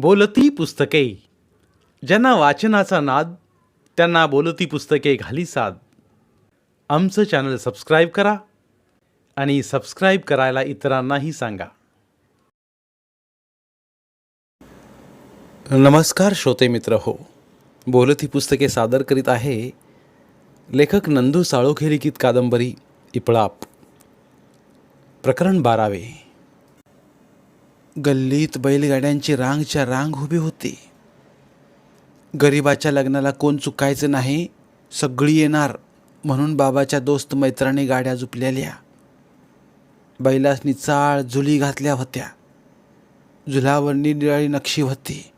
बोलती पुस्तके. ज्यांना वाचनाचा नाद त्यांना बोलती पुस्तके घाली साद. आमचं चॅनल सबस्क्राईब करा आणि सबस्क्राईब करायला इतरांनाही सांगा. नमस्कार श्रोते मित्र हो. बोलती पुस्तके सादर करीत आहे लेखक नंदू साळोखे लिखित कादंबरी इपळाप. प्रकरण बारावे. गल्लीत बैलगाड्यांची रांगच्या रांग उभी होती. गरिबाच्या लग्नाला कोण चुकायचं नाही सगळी येणार म्हणून बाबाच्या दोस्त मैत्रांनी गाड्या जुपलेल्या. बैलासनी चाळ जुली घातल्या होत्या. झुलावर निराळी नक्षी होती.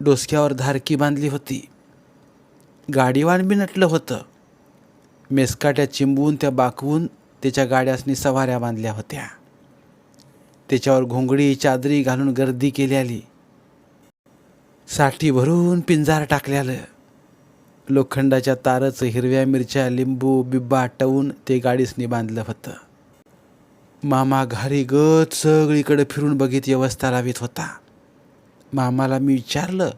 डोसक्यावर धारकी बांधली होती. गाडीवान बी नटलं होतं. मेसकाट्या चिंबवून त्या बाकवून त्याच्या गाड्यासनी सवाऱ्या बांधल्या होत्या. त्याच्यावर घोंगडी चादरी घालून गर्दी केली आली. साठी भरून पिंजार टाकल्यालं लोखंडाच्या तारच हिरव्या मिरच्या लिंबू बिब्बा टवून ते गाडीसनी बांधलं होतं. मामा घारी गत सगळीकडे फिरून बघित व्यवस्था लावित होता. मामाला मी विचारलं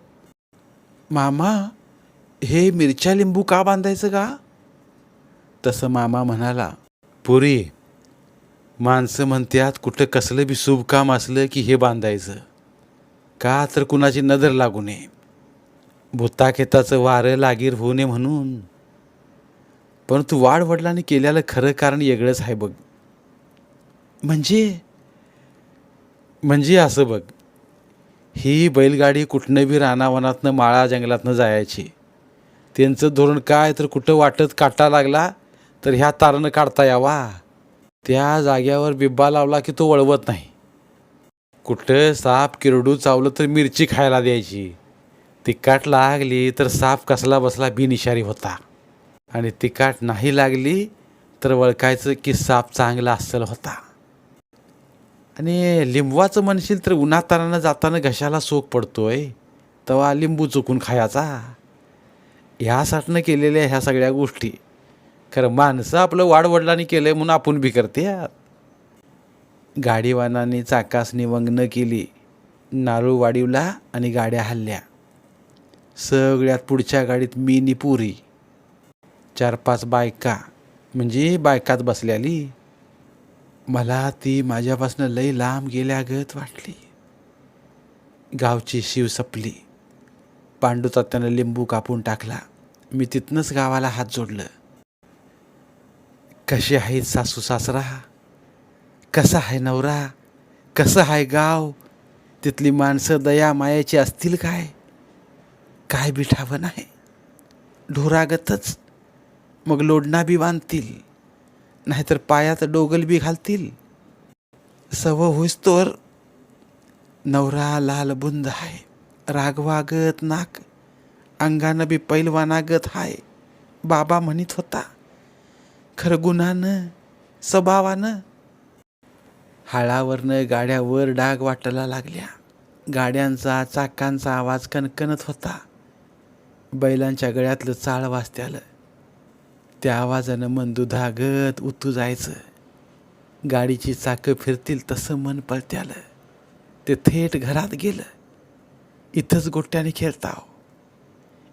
मामा हे मिरच्या लिंबू का बांधायचं का तसं मामा म्हणाला पुरी माणसं म्हणतात कुठं कसलं बी शुभ काम असलं की हे बांधायचं. का तर कुणाची नजर लागू नये. भूताखेताचं वारं लागीर होऊ नये म्हणून. परंतु वाढ वडिलांनी केलेलं खरं कारण वेगळंच आहे बघ. म्हणजे म्हणजे असं बघ. ही बैलगाडी कुठनं बी रानावनातनं माळा जंगलातनं जायची. त्यांचं धोरण काय तर कुठं वाटत काटा लागला तर ह्या तारानं काढता यावा. त्या जाग्यावर बिब्बा लावला की तो वळवत नाही. कुठं साप किरडू चावलं तर मिरची खायला द्यायची. तिखाट लागली तर साप कसला बसला बिनिशारी होता. आणि तिखाट नाही लागली तर वळखायचं की साप चांगला असेल होता. आणि लिंबवाचं म्हणशील तर उन्हातानानं जाताना घशाला सोक पडतोय. तेव्हा लिंबू चुकून खायचा. ह्यासाठीनं केलेल्या ह्या सगळ्या गोष्टी खरं माणसं आपलं वाडवडिलांनी केलं आहे म्हणून आपण बी करते गाडीवानाने चाकासनी वंगनं केली नारळ वाढीवला आणि गाड्या हल्ल्या. सगळ्यात पुढच्या गाडीत मी पुरी. चार पाच बायका म्हणजे बायकात बसल्याली मला ती माझ्यापासून लई लांब गेल्यागत वाटली. गावची शिव सपली. पांडूचा त्यानं लिंबू कापून टाकला. मी तिथनंच गावाला हात जोडलं. कसे आहेत सासू सासरा कसा आहे नवरा कसं आहे गाव तिथली माणसं दया मायाची असतील काय काय बिठावं नाही ढोरागतच मग लोडणा बी बांधतील नाहीतर पायात डोगल बी घालतील सव होईस्तोवर नवरा लाल बुंद आहे रागवागत नाक अंगानं बी पैलवानागत हाय बाबा म्हणत होता खरं गुणानं स्वभावानं. हाळावरनं गाड्यावर डाग वाटायला लागल्या. गाड्यांचा चाकांचा आवाज कणकणत होता. बैलांच्या गळ्यातलं चाळ वाजत्यालं. त्या आवाजानं मन दुधागत उतू जायचं. गाडीची चाकं फिरतील तसं मन पळत्यालं. ते थेट घरात गेलं. इथंच गोट्याने खेळताव.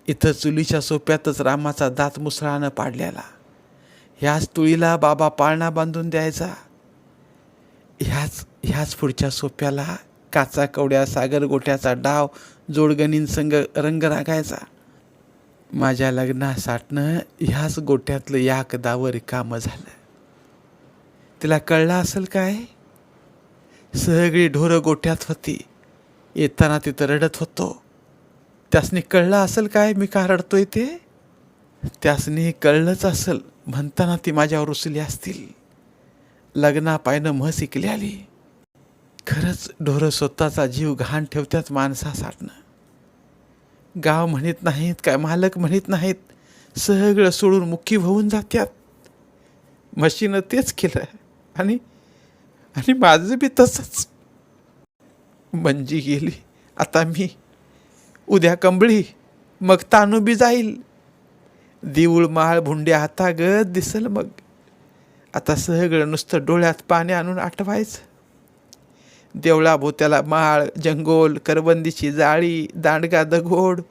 इथं चुलीच्या सोप्यातच रामाचा दात मुसळानं पाडलेला. ह्याच तुळीला बाबा पाळणा बांधून द्यायचा. ह्याच ह्याच पुढच्या सोप्याला काचा कवड्या सागर गोठ्याचा डाव जोडगणीन संग रंग रागायचा. माझ्या लग्नासाठनं ह्याच गोठ्यातलं या कदावर कामं झालं. तिला कळलं असेल काय? सगळी ढोरं गोठ्यात होती. येताना तिथं रडत होतो. त्यासनी कळलं असेल काय मी का रडतोय ते? त्यासनी कळलंच असेल. म्हणताना ती माझ्यावर रुसली असतील. लग्नापायनं म्हस शिकली आली. खरंच ढोरं स्वतःचा जीव घाण ठेवत्यात माणसासाठनं गाव म्हणत नाहीत काय मालक म्हणत नाहीत सगळं सोडून मुख्य होऊन जात्यात. म्हशीनं तेच केलं आणि आणि माझं बी तसंच. मंजी गेली आता मी उद्या कंबळी मग तानू बी जाईल. देऊळ माळ भुंड्या हातागत दिसल मग. आता सगळं नुसतं डोळ्यात पाणी आणून आठवायचं देवळाभोवत्याला माळ जंगोल करबंदीची जाळी दांडगा दगोड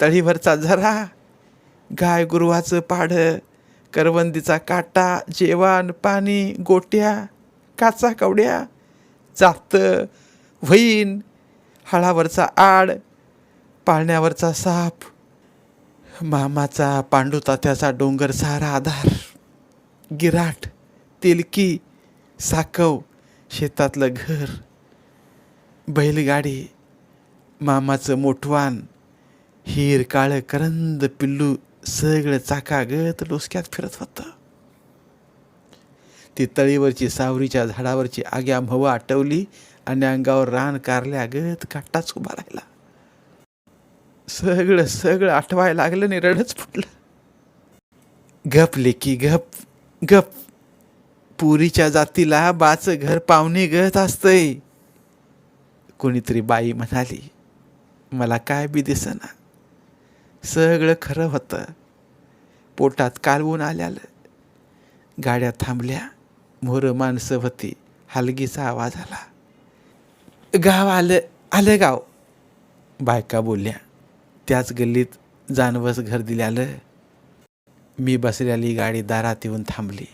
तळीवरचा झरा गाय गुरुवाचं पाढं करवंदीचा काटा जेवण पाणी गोट्या काचा कवड्या जात वहीन हळावरचा आड पाळण्यावरचा साप मामाचा पांडुतात्याचा डोंगर सारा आधार गिराट तेलकी साकव शेतातलं घर बैलगाडी मामाचं मोठवान हिर काळं करंद पिल्लू सगळं चाकागत डोसक्यात फिरत होतं. ती तळीवरची सावरीच्या झाडावरची आग्या म्हवा आटवली आणि अंगावर रान कारल्यागत काटाच उभा राहिला. सगळं सगळं आठवायला लागलं आणि रडच फुटलं. गप लेकी गप गप. पुरीच्या जातीला बाच घर पाहुणे गत असतंय. कोणीतरी बाई म्हणाली मला काय बी दिसना. सगळं खरं होतं. पोटात कालवून आल्यालं. गाड्या थांबल्या. मोर माणसं होती. हलगीचा आवाज आला. गाव आलं आलं गाव. बायका बोलल्या त्याच गल्लीत जानवस घर दिल्यालं मी बसलेली गाडी दारात येऊन थांबली.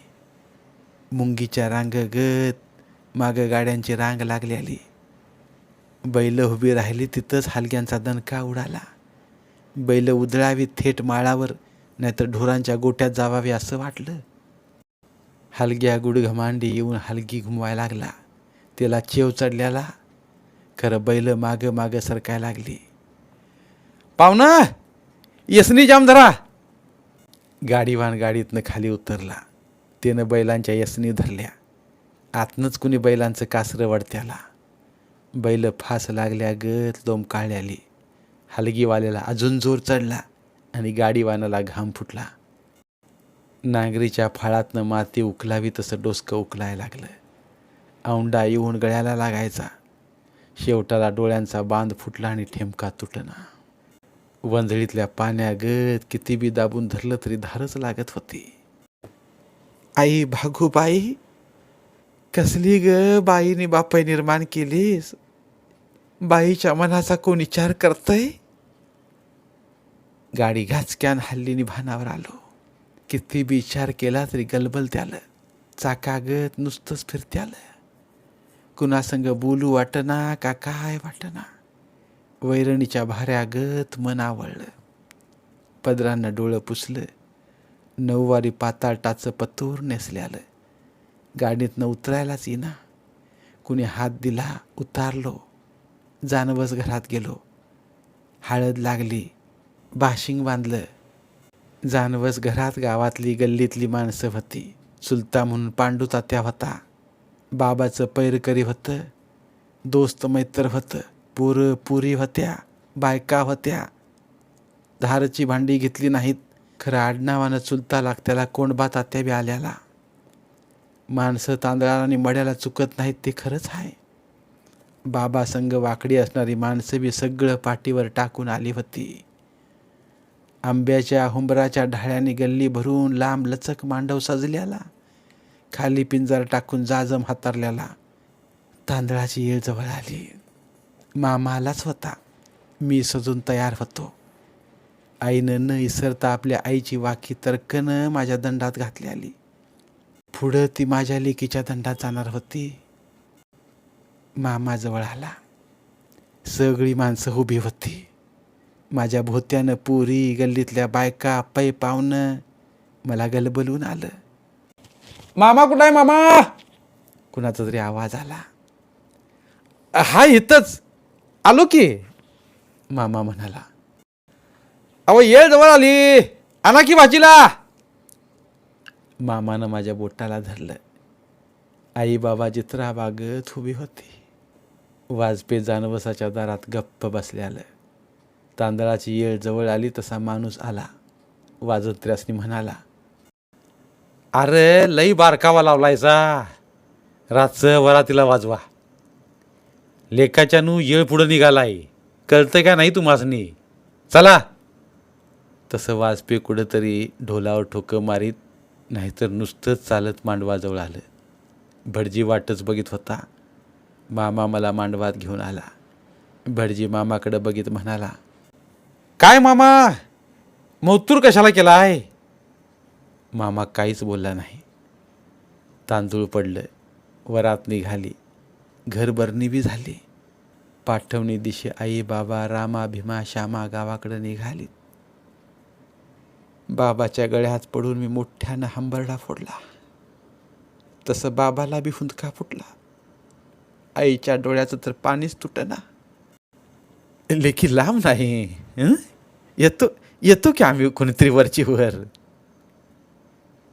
मुंगीच्या रांगगत मागं गाड्यांची रांग लागलेली बैल उभी राहिली तिथंच हलग्यांचा दणका उडाला. बैल उधळावी थेट माळावर नाहीतर ढोरांच्या गोट्यात जावावी असं वाटलं. हलग्या गुडघमांडी येऊन हलगी घुमवाय लागला. त्याला चेव चढल्याला खरं बैल मागं मागं सरकायला लागली. पाहुणा यसनी जाम धरा गाडीवान गाडीतनं खाली उतरला. त्यानं बैलांच्या यसनी धरल्या. आतनंच कुणी बैलांचं कासरं वडत्याला. बैल फास लागल्या गत लोम काळ्याली. हलगीवाल्याला अजून जोर चढला आणि गाडीवानाला घाम फुटला. नांगरीच्या फाळातनं माती उकलावी तसं डोसकं उकलायला लागलं. औंडा येऊन गळ्याला लागायचा. शेवटाला डोळ्यांचा बांध फुटला आणि ठेमका तुटना वंजळीतल्या पाण्यागत किती बी दाबून धरलं तरी धारच लागत होती. आई भागूबाई कसली ग बाईने बापाई निर्माण केलीस? बाईच्या मनाचा कोण विचार करतय? गाडी घाचक्यान हल्ली भानावर आलो. किती बी विचार केला तरी गलबल त्यालं. चाकागत नुसतंच फिरत्यालं. कुणासंग बोलू वाटना का काय वाटना? वैरणीच्या भाऱ्यागत मन आवळलं पदरांना डोळं पुसलं नऊवारी पाताळटाचं पतूर नेसल्यालं गाडीतनं उतरायलाच येईना कुणी हात दिला उतारलो जानवस घरात गेलो हळद लागली बाशिंग बांधलं जानवस घरात गावातली गल्लीतली माणसं होती चुलता म्हणून पांडू तात्या होता बाबाचं पैरकरी होतं दोस्त मैत्र होतं पोरं पुरी होत्या बायका होत्या. धारची भांडी घेतली नाहीत. खरं आडनावानं चुलता लागत्याला कोंडबा तात्या बी आल्याला? माणसं तांदळाला आणि मड्याला चुकत नाहीत ते खरंच आहे बाबा संग वाकडी असणारी माणसं बी सगळं पाठीवर टाकून आली होती. आंब्याच्या हुंबराच्या ढाळ्याने गल्ली भरून लांब लचक मांडव सजल्याला. खाली पिंजर टाकून जाजम हातारल्याला. तांदळाची येळ जवळ आली. मामा आलाच होता. मी सजून तयार होतो. आईनं न इसरता आपल्या आईची वाकी तर्कनं माझ्या दंडात घातली आली. पुढं ती माझ्या लेकीच्या दंडात जाणार होती. मामा जवळ आला. सगळी माणसं उभी होती. माझ्या भोत्यानं पुरी गल्लीतल्या बायका पै पावनं मला गलबलून आलं. मामा कुठं आहे मामा? कुणाचा तरी आवाज आला. हा इथंच. आलो की. मामा म्हणाला. अहो येळ जवळ आली. आणा की भाजीला. मामानं माझ्या बोटाला धरलं. आई बाबा जित्रा बागत उभी होती. वाजपेयी जानवसाच्या दारात गप्प बसल्यालं तांदळाची येळ जवळ आली तसा माणूस आला. वाजत्र्यासनी म्हणाला अरे लई बारकावा लावलायचा रातचं वरातीला वाजवा. लेखाच्यानू येळ पुढं निघाला आहे कळतं का नाही तुम्हासनी? चला. तसं वाजपेयी कुठंतरी ढोलावर ठोकं मारीत नाहीतर नुसतंच चालत मांडवाजवळ आलं. भटजी वाटच बघित होता. मामा मला मांडवात घेऊन आला. भटजी मामाकडं बघित म्हणाला काय मामा? मौतूर कशाला केला आहे मामा काहीच बोलला नाही. तांदूळ पडलं. वरात निघाली. घरभरणी बी झाली. पाठवणी दिशी आई बाबा रामा भीमा श्यामा गावाकडे निघाली बाबाच्या गळ्यात पडून मी मोठ्यानं हंबरडा फोडला. तसं बाबाला बी हुंदका फुटला. आईच्या डोळ्याचं तर पाणीच तुटना. लेखी लांब नाही येतो येतो की आम्ही कोणीतरी वरची वर?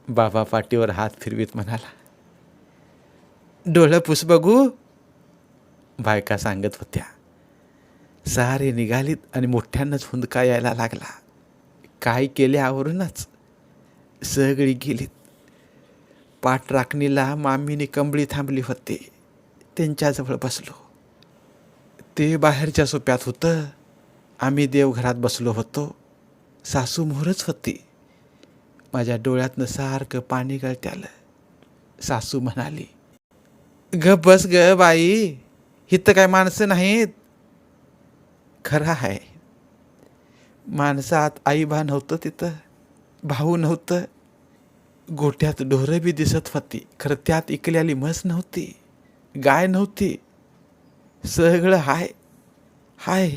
बाबा पाठीवर हात फिरवीत म्हणाला. डोळं पुस बघू. बायका सांगत होत्या सारे निघालीत आणि मोठ्यांनाच हुंदका यायला लागला. काय केले आवरूनच सगळी गेलीत. पाठ राखणीला मामीने कंबळी थांबली होते. त्यांच्याजवळ बसलो. ते बाहेरच्या सोप्यात होतं. आम्ही देवघरात बसलो होतो. सासू मोहरच होती. माझ्या डोळ्यातनं सारखं पाणी गळत्यालं. सासू म्हणाली ग बस ग बाई. इथं काय माणसं नाहीत. खरं आहे. माणसात आईबा नव्हतं तिथं भाऊ नव्हतं. गोठ्यात ढोरं बी दिसत होती. खरं त्यात इकल्याली म्हस नव्हती. गाय नव्हती. सगळं हाय. हाय.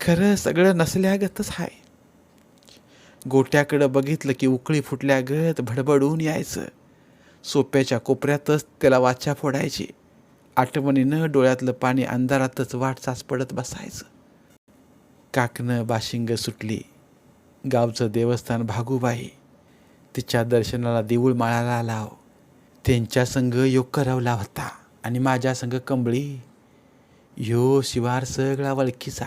खरं सगळं नसल्यागतच हाय. गोट्याकडं बघितलं की उकळी फुटल्यागत भडबडून यायचं. सोप्याच्या कोपऱ्यातच त्याला वाचा फोडायची. आठवणीनं डोळ्यातलं पाणी अंधारातच वाटचाच पडत बसायचं. काकनं बाशिंग सुटली. गावचं देवस्थान भागूबाई. तिच्या दर्शनाला देऊळ माळाला लाव. त्यांच्या संघ योग करवला होता आणि माझ्या संघ कंबळी. ह्यो शिवार सगळा वळखीचा.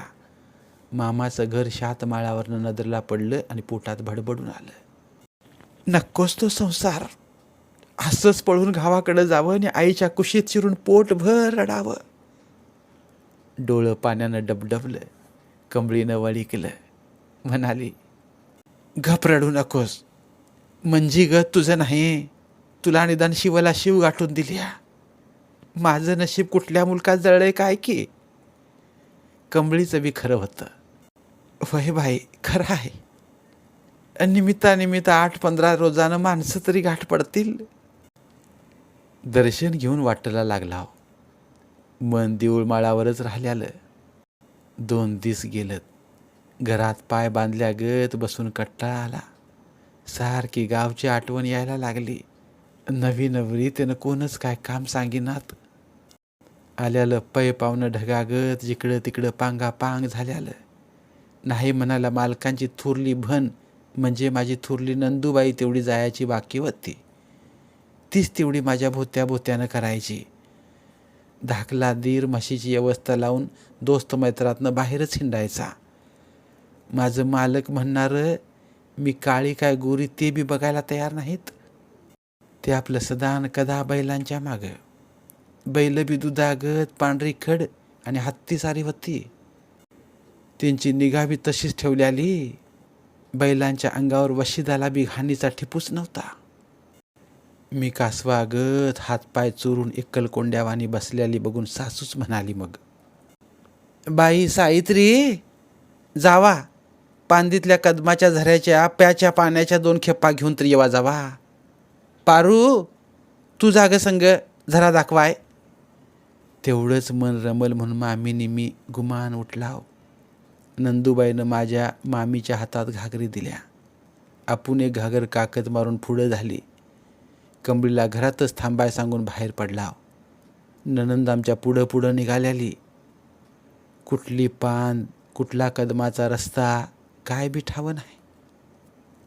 मामाचं घर शातमाळावरनं नजरला पडलं आणि पोटात भडबडून आलं. नकोच तो संसार. असंच पळून गावाकडं जावं आणि आईच्या कुशीत शिरून पोटभर रडावं. डोळं पाण्यानं डबडबलं कंबळीनं वळिकलं. म्हणाली घप रडू नकोस. म्हणजे ग तुझं नाही. तुला निदान शिवला शिव गाठून दिल्या. माझं नशीब कुठल्या मुलकात जळलंय काय की? कंबळीचं बी खरं होतं. वय बाई खरं आहे. निमित्तानिमित्त आठ पंधरा रोजानं माणसं तरी गाठ पडतील. दर्शन घेऊन वाटायला लागला हो. मन देऊळमाळावरच राहिल्यालं. दोन दिस गेलं घरात पाय बांधल्यागत बसून कट्टाळा आला. सारखी गावची आठवण यायला लागली. नवी नवरी त्यानं कोणच काय काम सांगिनात. आल्यालं पै पावनं ढगागत जिकडं तिकडं पांगा पांग झाल्यालं. नाही म्हणाला मालकांची थुरली भन म्हणजे माझी थुरली नंदूबाई तेवढी जायची बाकी होती. तीच तेवढी माझ्या भोत्या भोत्यानं करायची. धाकला दीर म्हशीची व्यवस्था लावून दोस्त मैत्रातनं बाहेरच हिंडायचा. माझं मालक म्हणणारं मी काळी काय गोरी ते बी बघायला तयार नाहीत. ते आपलं सदान कदा बैलांच्या मागं. बैल बी दुधागत पांढरी खड आणि हत्ती सारी होती. त्यांची निगा बी तशीच ठेवल्याली बैलांच्या अंगावर वशिदाला बी घाणीचा ठिपूस नव्हता. मी कासवागत हातपाय चोरून एकलकोंड्यावानी बसलेली बघून सासूच म्हणाली मग बाई सावित्री जावा. पांदीतल्या कदमाच्या झऱ्याच्या प्याच्या पाण्याच्या दोन खेपा घेऊन तर येवा जावा. पारू तू जाग संग झरा दाखवाय. तेवढंच मन रमल म्हणून मामीने मी गुमान उठलाव. नंदूबाईनं माझ्या मामीच्या हातात घागरी दिल्या. आपण एक घागर काकत मारून पुढं झाली. कंबळीला घरातच थांबाय सांगून बाहेर पडला. ननंद आमच्या पुढं पुढं निघाल्याली. कुठली पान कुठला कदमाचा रस्ता काय बी ठावं नाही.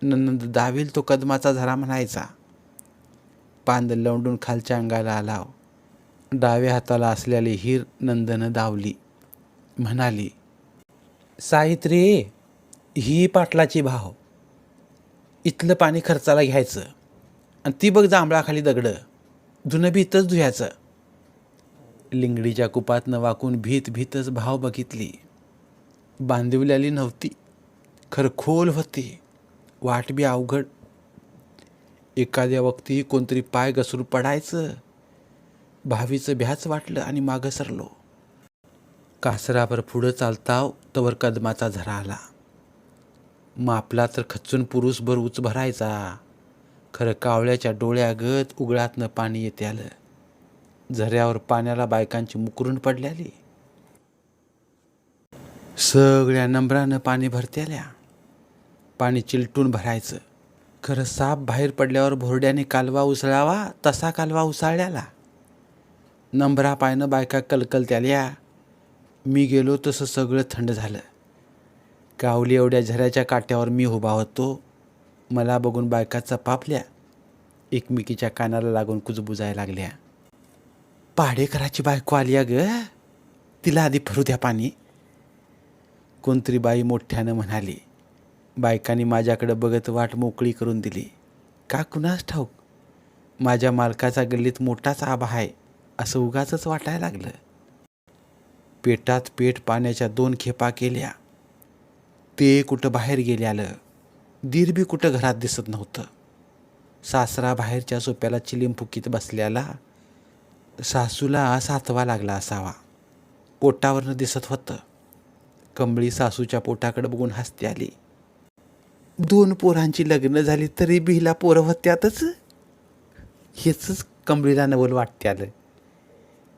ननंद दावील तो कदमाचा झरा म्हणायचा. पांद लवंडून खालच्या अंगाला आलाव डाव्या हाताला असलेली हिर नंदनं दावली. म्हणाली सावित्री ही पाटलाची भाव. इथलं पाणी खर्चाला घ्यायचं. आणि ती बघ जांभळाखाली दगडं. धुणं भीतच धुयाचं. लिंगडीच्या कुपातनं वाकून भीत भीतच भाव बघितली. बांधिवलेली नव्हती. खरं खोल होती. वाट बी अवघड. एखाद्या वक्ती कोणतरी पाय घसरून पडायचं. भावीचं भ्याच वाटलं आणि मागं सरलो. कासरावर पुढं चालताव तवर कदमाचा झरा आला मापला तर खचून पुरुषभर उच भरायचा. खरं कावळ्याच्या डोळ्यागत उघडातनं पाणी येते आलं. झऱ्यावर पाण्याला बायकांची मुकरून पडल्याली सगळ्या नंबरानं पाणी भरत्याल्या पाणी चिलटून भरायचं. खरं साप बाहेर पडल्यावर भोरड्याने कालवा उसळावा तसा कालवा उसळल्याला. नंबरा पायनं बायका कलकलत्याल्या मी गेलो तसं सगळं थंड झालं. कावली एवढ्या झऱ्याच्या काट्यावर मी उभा होतो. मला बघून बायका चपापल्या एकमेकीच्या कानाला लागून कुजबुजायला लागल्या. पाडेकराची बायको आली ग तिला आधी फरू द्या पाणी. कोणतरी बाई मोठ्यानं म्हणाली बायकांनी माझ्याकडे बघत वाट मोकळी करून दिली. का कुणास ठाऊक? माझ्या मालकाचा गल्लीत मोठाच आभा आहे. असं उगाच वाटायला लागलं. पेटात पेट पाण्याच्या दोन खेपा केल्या. ते कुठं बाहेर गेले दीरबी कुठं घरात दिसत नव्हतं. सासरा बाहेरच्या सोप्याला चिलीम फुकीत बसल्याला सासूला सातवा लागला असावा. पोटावरनं दिसत होतं. कंबळी सासूच्या पोटाकडे बघून हसते आली. दोन पोरांची लग्न झाली तरी बिहिला पोरं होत्यातच. हेच कंबळीला नवल वाटते आलं.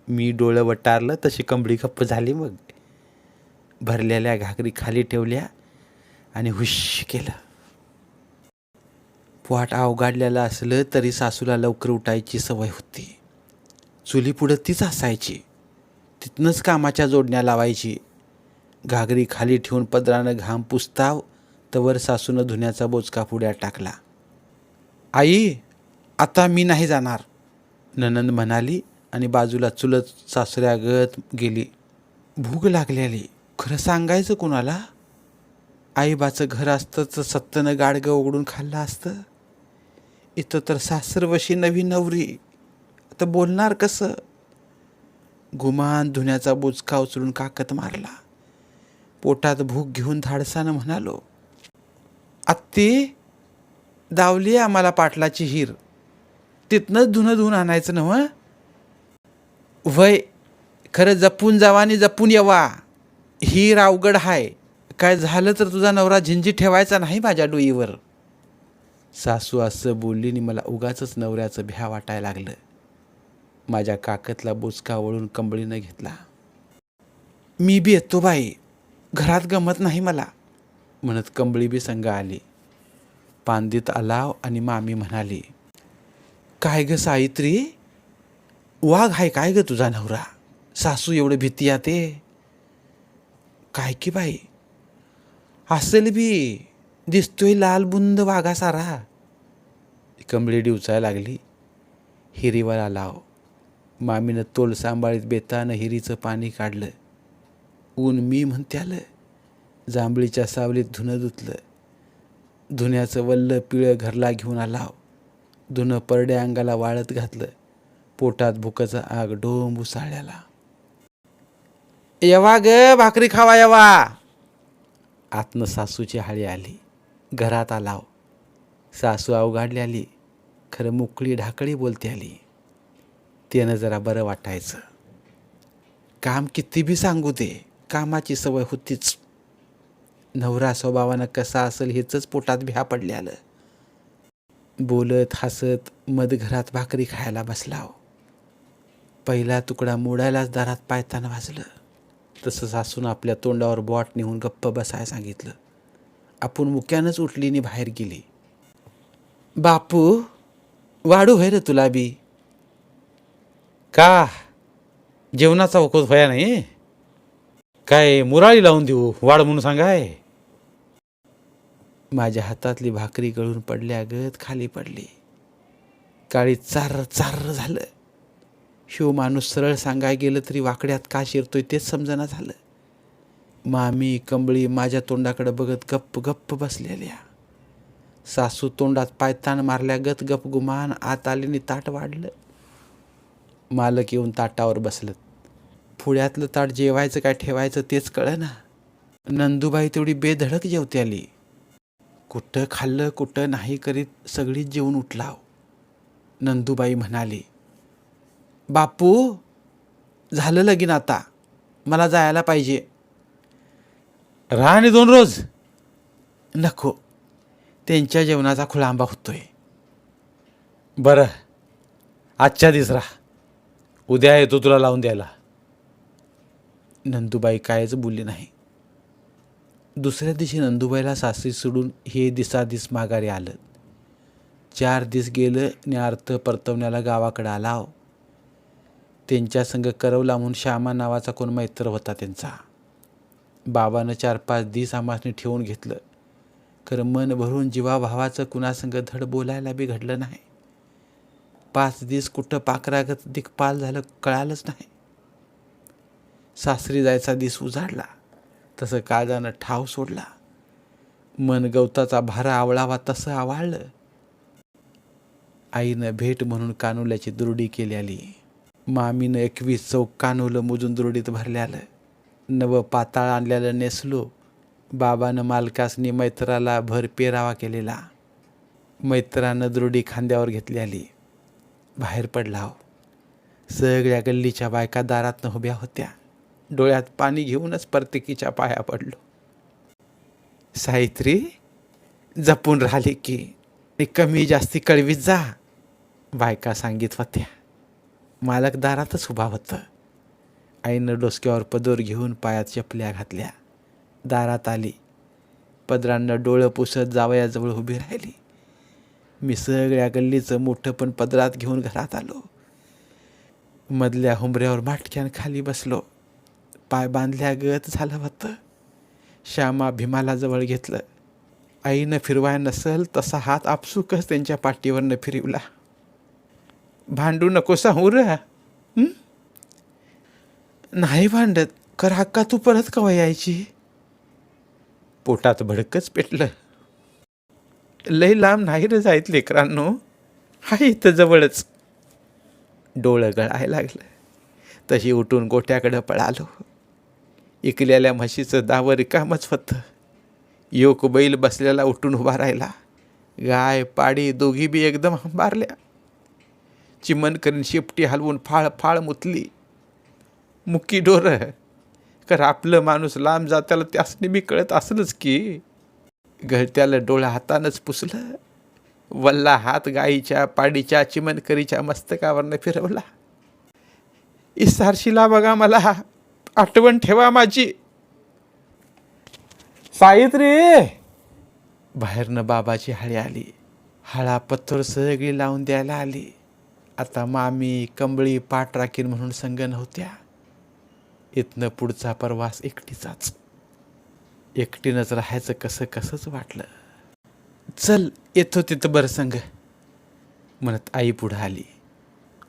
मी डोळं वटारलं तशी कंबळी गप्प झाली मग. भरलेल्या घागरी खाली ठेवल्या आणि हुश केलं. पोहाट अवघडलेलं असलं तरी सासूला लवकर उठायची सवय होती. चुली पुढं तीच असायची. तिथनंच कामाच्या जोडण्या लावायची. घागरी खाली ठेवून पदरानं घाम पुसताव तवर सासूनं धुण्याचा बोचका पुढ्यात टाकला. आई आता मी नाही जाणार. ननंद म्हणाली आणि बाजूला चुलत सासऱ्यागत गेली. भूक लागलेली. खरं सांगायचं कोणाला? आईबाचं घर असतं तर सत्तनं गाडगं उघडून खाल्लं असतं. इथं तर सासरवशी नवी नवरी. आता बोलणार कसं? गुमान धुण्याचा बुचका उचलून काकत मारला. पोटात भूक घेऊन धाडसानं म्हणालो आत्ती दावली आम्हाला पाटलाची हीर. तिथनंच धुणं धुवून आणायचं नव वय खरं जपून जावा आणि जपून येवा. हीर अवघड हाय. काय झालं तर तुझा नवरा झिंजी ठेवायचा नाही माझ्या डोईवर? सासू असं बोललीने मला उगाच नवऱ्याचं भ्या वाटायला लागलं. माझ्या काकतला बुचका वळून कंबळीनं घेतला. मी बी येतो बाई. घरात गमत नाही मला. म्हणत कंबळी बी संग आली. पांदित आलाव आणि मामी म्हणाली काय ग सावित्री? वाघ आहे काय ग तुझा नवरा? सासू एवढं भीती ते काय की बाई? असेल बी. दिसतोय लाल बुंद वाघा सारा. कंबळी डिवचायला लागली. हिरीवाला लाव. मामीनं तोल सांभाळीत बेतानं हिरीचं पाणी काढलं. ऊन मी म्हणत्यालं जांभळीच्या सावलीत धुणं धुतलं. धुण्याचं वल्ल पिळं घरला घेऊन आलाव धुणं परड्या अंगाला वाळत घातलं. पोटात भुकाचा आग डोंब उसाळ्याला येवा ग भाकरी खावा येवा. आतनं सासूची हाळी आली. घरात आलाव सासू अवघाडली आली. खरं मोकळी ढाकळी बोलते आली. त्यानं जरा बरं वाटायचं. काम किती बी सांगू दे कामाची सवय होतीच. नवरा स्वभावानं कसा असेल हेच पोटात भ्या आलं बोलत हसत मध घरात भाकरी खायला बसलाव. पहिला तुकडा मोडायलाच दारात पायताना वाजलं. तसं सासून आपल्या तोंडावर बॉट नेऊन गप्प बसाय सांगितलं. आपण मुक्यानंच उठली आणि बाहेर गेली. बापू! वाढू होय रे तुला बी. का? जेवणाचा वकोत व्हाया नाही? काय मुराळी लावून देऊ वाढ म्हणून सांगाय? माझ्या हातातली भाकरी गळून पडल्यागत खाली पडली. काळी चार चार झालं. शिव माणूस सरळ सांगाय गेलं तरी वाकड्यात का शिरतोय तेच समजना झालं. मामी कंबळी माझ्या तोंडाकडे बघत गप्प गप्प बसलेल्या. सासू तोंडात पायतान मारल्यागत गप गुमान आत आलीने ताट वाढलं. मालक येऊन ताटावर बसलं पुढ्यातलं ताट जेवायचं काय ठेवायचं तेच कळं ना नंदूबाई तेवढी बेधडक जेवते आली. कुठं खाल्लं कुठं नाही करीत सगळीच जेवून उठलाव. नंदूबाई म्हणाली बापू झालं लगीन आता. मला जायला पाहिजे. राहा आणि दोन रोज. नको. त्यांच्या जेवणाचा खुळांबा होतोय. बरं. आजच्या दिवस राहा. उद्या येतो तुला लावून द्यायला. नंदुबाई कायच बोलली नाही. दुसऱ्या दिवशी नंदुबाईला सासरी सोडून हे दिसादिस माघारी आलं. चार दिस गेलं आणि अर्थ परतवण्याला गावाकडं आला हो. त्यांच्या संग करवला म्हणून श्यामा नावाचा कोण मैत्र होता त्यांचा. बाबानं चार पाच दिस आमासने ठेवून घेतलं. खरं मन भरून जीवाभावाचं कुणासंग धड बोलायला बी घडलं नाही. पाच दिवस कुठं पाकरागत दिक्पाल झालं कळालंच नाही. सासरी जायचा दिस उजाडला तसं काळजानं ठाव सोडला. मन गवताचा भारा आवळावा तसं आवाळलं. आईनं भेट म्हणून कानुल्याची दुरडी केली आली. मामीनं एकवीस चौक कानूलं मोजून दुरडीत भरल्यालं. नवं पाताळ आणल्यालं नेसलो. बाबानं मालकासनी मैत्राला भर पेरावा केलेला. मैत्रानं द्रुडी खांद्यावर घेतली आली. बाहेर पडला हो. सगळ्या गल्लीच्या बायका दारातनं उभ्या होत्या. डोळ्यात पाणी घेऊनच प्रत्येकीच्या पाया पडलो. सावित्री जपून राहिली की कमी जास्ती कळवीत जा बायका सांगित होत्या. मालक दारातच उभा होतं. आईनं डोसक्यावर पदोर घेऊन पायात चपल्या घातल्या. दारात आली. पदरांना डोळं पुसत जावयाजवळ उभी राहिली. मी सगळ्या गल्लीचं मोठं पण पदरात घेऊन घरात आलो. मधल्या हुंबऱ्यावर माटक्यान खाली बसलो. पाय बांधल्या गत झालं होतं. श्यामा भीमाला जवळ घेतलं. आईनं फिरवाय नसल तसा हात आपसुकच त्यांच्या पाठीवरनं फिरवला. भांडू नको सांगू र नाही भांडत. कर हक्का तू परत कवा यायची? पोटात भडकच पेटलं. लय लांब नाही रे जायत लेकरांनो. हा इथं जवळच. डोळं गळायला लागलं. तशी उठून गोट्याकडं पळालो. इकलेल्या म्हशीचं दावं रिकामच होतं. योक बैल बसलेला उठून उभा राहिला. गाय पाडी दोघी बी एकदम हंबारल्या. चिमन करीन शेपटी हलवून फाळ फाळ मुतली. मुक्की डोरं. कर आपलं माणूस लांब जात्याला त्यासनी बी कळत असलंच की गळत्याला डोळा हातानंच पुसलं. वल्ला हात गाईच्या पाडीच्या चिमनकरीच्या मस्तकावरनं फिरवला. इसारशीला बघा मला आठवण ठेवा माझी. सावित्री! बाहेरनं बाबाची हळी आली. हळा पत्थर सगळी लावून द्यायला आली. आता मामी कंबळी पाठ राखीन म्हणून संगण होत्या. इथनं पुढचा प्रवास एकटीचाच. एकटीनंच राहायचं कसं कसंच वाटलं. चल येतो तिथं बरं संग. म्हणत आई पुढं आली.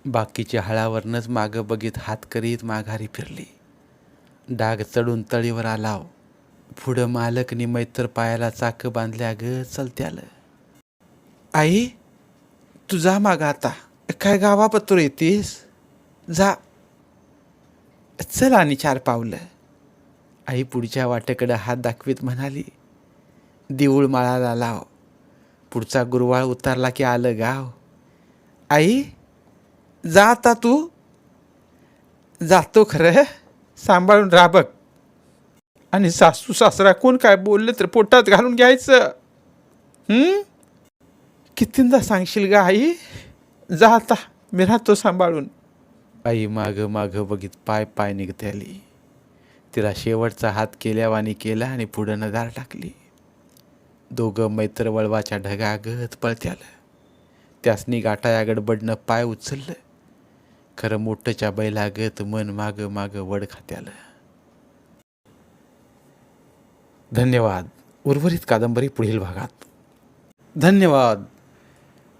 बाकीच्या हळावरनंच मागं बघित हात करीत माघारी फिरली. डाग चढून तळीवर आलाव. पुढं मालकनी मैत्र पायाला चाक बांधल्या ग चलत्यालं. आई तू जा माग आता. काय गावापत्र येतीस? जा. चल आणि चार पावलं. आई पुढच्या वाटेकडं हात दाखवीत म्हणाली देऊळ माळाला लाव. पुढचा गुरुवाळ उतारला की आलं गाव. आई जा आता तू. जातो खरं सांभाळून राबक आणि सासू सासरा कोण काय बोललं तर पोटात घालून घ्यायचं. कितींदा सांगशील गा आई? जा आता मी राहतो सांभाळून. आई मागं मागं बघित पाय पाय निघते आली. तिला शेवटचा हात केल्यावानी केला आणि पुढं नदार टाकली. दोघं मैत्र वळवाच्या ढगागत पळत्यालं. त्यासनी गाठाया गडबडनं पाय उचललं. खरं मोठंच्या बैलागत मन माग माग वड खात्यालं. धन्यवाद. उर्वरित कादंबरी पुढील भागात. धन्यवाद.